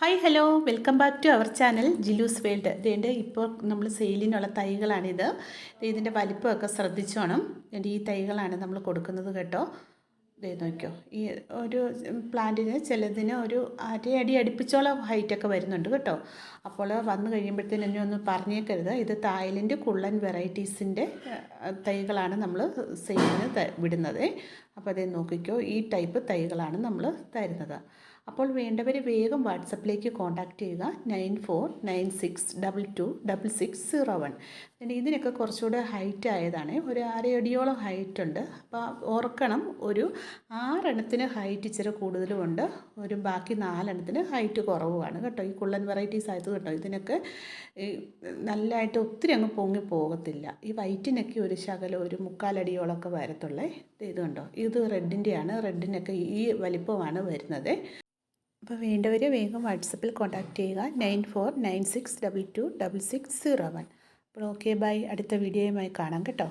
Hi hello welcome back to our channel ജിലൂസ് world ഇതേണ്ട് ഇപ്പോൾ നമ്മൾ സെയിലിനുള്ള തൈകളാണിത്. ഇതിന്റെ വലിപ്പമൊക്കെ ശ്രദ്ധിച്ചോണം. ഈ തൈകളാണ് നമ്മൾ കൊടുക്കുന്നത് കേട്ടോ. ദേ നോക്കിയോ. ഈ ഒരു പ്ലാന്റിന് ചിലതിന് ഒരു അരയടി അടുപ്പിച്ചോളം ഹൈറ്റൊക്കെ വരുന്നുണ്ട് കേട്ടോ. അപ്പോൾ വന്നു കഴിയുമ്പോഴത്തേനും എന്നെ ഒന്ന് പറഞ്ഞേക്കരുത്. ഇത് തായ്ലൻഡ് കുള്ളൻ വെറൈറ്റീസിന്റെ തൈകളാണ് നമ്മൾ സെയിലിന് വിടുന്നത്. അപ്പോൾ അതേ നോക്കിക്കോ ഈ ടൈപ്പ് തൈകളാണ് നമ്മൾ തരുന്നത്. അപ്പോൾ വേണ്ടവർ വേഗം വാട്സപ്പിലേക്ക് കോൺടാക്റ്റ് ചെയ്യുക. Nine four nine six double two double six zero one. പിന്നെ ഇതിനൊക്കെ കുറച്ചുകൂടെ ഹൈറ്റ് ആയതാണ്. ഒരു അരയടിയോളം ഹൈറ്റ് ഉണ്ട്. അപ്പോൾ ഓർക്കണം ഒരു ആറെണ്ണത്തിന് ഹൈറ്റ് ഇച്ചിരി കൂടുതലുമുണ്ട്. ഒരു ബാക്കി നാലെണ്ണത്തിന് ഹൈറ്റ് കുറവുമാണ് കേട്ടോ. ഈ കുള്ളൻ വെറൈറ്റീസ് ആയത് കേട്ടോ ഇതിനൊക്കെ നല്ലതായിട്ട് ഒത്തിരി അങ്ങ് പൊങ്ങി പോകത്തില്ല. ഈ വൈറ്റിനൊക്കെ ഒരു ശകലം ഒരു മുക്കാലടിയോളമൊക്കെ വരത്തുള്ളേ. ഇത് കണ്ടോ? ഇത് റെഡിന്റെയാണ് റെഡിനൊക്കെ ഈ വലിപ്പമാണ് വരുന്നത്. അപ്പോൾ വേണ്ടവർ വേഗം വാട്സപ്പിൽ കോൺടാക്റ്റ് ചെയ്യുക. Nine four nine six double two double six zero one അപ്പോൾ ഓക്കെ ബൈ അടുത്ത വീഡിയോയുമായി കാണാം കേട്ടോ.